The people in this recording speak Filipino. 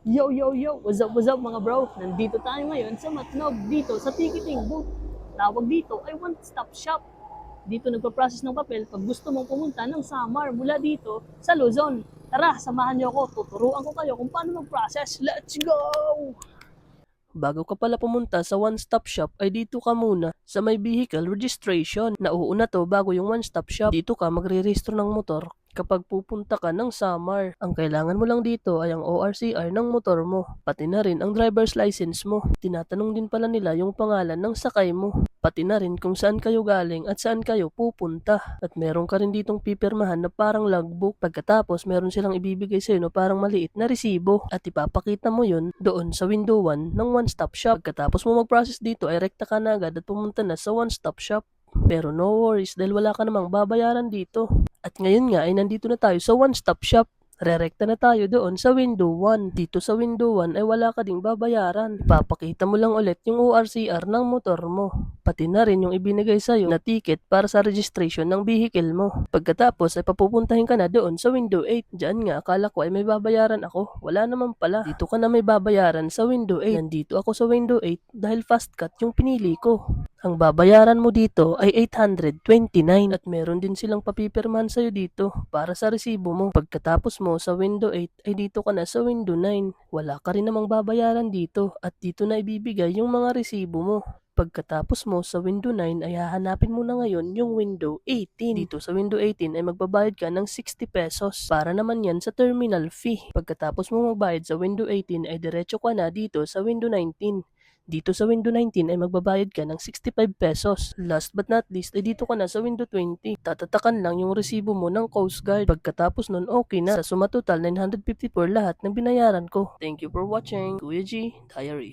Yo, yo, yo! What's up, what's up mga bro? Nandito tayo ngayon sa Matnog dito sa ticketing booth. Tawag dito ay one-stop shop. Dito nagpa-process ng papel pag gusto mong pumunta ng Samar mula dito sa Luzon. Tara, samahan niyo ako. Tuturuan ko kayo kung paano mag-process. Let's go! Bago ka pala pumunta sa one-stop shop ay dito ka muna sa may vehicle registration. Nauuna to bago yung one-stop shop. Dito ka magre-register ng motor kapag pupunta ka ng Samar. Ang kailangan mo lang dito ay ang ORCR ng motor mo, pati na rin ang driver's license mo. Tinatanong din pala nila yung pangalan ng sakay mo, pati na rin kung saan kayo galing at saan kayo pupunta. At meron ka rin ditong pipirmahan na parang logbook. Pagkatapos meron silang ibibigay sa'yo na parang maliit na resibo at ipapakita mo yun doon sa window 1 ng one-stop shop. Pagkatapos mo mag-process dito ay rekta ka na agad at pumunta na sa one-stop shop. Pero no worries dahil wala ka namang babayaran dito. At ngayon nga ay nandito na tayo sa one-stop shop. Rerekta na tayo doon sa window 1. Dito sa window 1 ay wala ka ding babayaran. Ipapakita mo lang ulit yung ORCR ng motor mo. Pati na rin yung ibinigay sa'yo na ticket para sa registration ng vehicle mo. Pagkatapos ay papupuntahin ka na doon sa window 8. Diyan nga akala ko ay may babayaran ako. Wala naman pala. Dito ka na may babayaran sa window 8. Nandito ako sa window 8 dahil fast cut yung pinili ko. Ang babayaran mo dito ay 829 at meron din silang papipirmahan sa'yo dito para sa resibo mo. Pagkatapos mo sa window 8 ay dito ka na sa window 9. Wala ka rin namang babayaran dito at dito na ibibigay yung mga resibo mo. Pagkatapos mo sa window 9 ay hahanapin mo na ngayon yung window 18. Dito sa window 18 ay magbabayad ka ng 60 pesos para naman yan sa terminal fee. Pagkatapos mo magbayad sa window 18 ay diretso ka na dito sa window 19. Dito sa window 19 ay magbabayad ka ng 65 pesos. Last but not least ay dito ka na sa window 20. Tatatakan lang yung resibo mo ng Coast Guard. Pagkatapos nun okay na. Sa suma total 954 lahat ng binayaran ko. Thank you for watching. Kuya G, Diaries.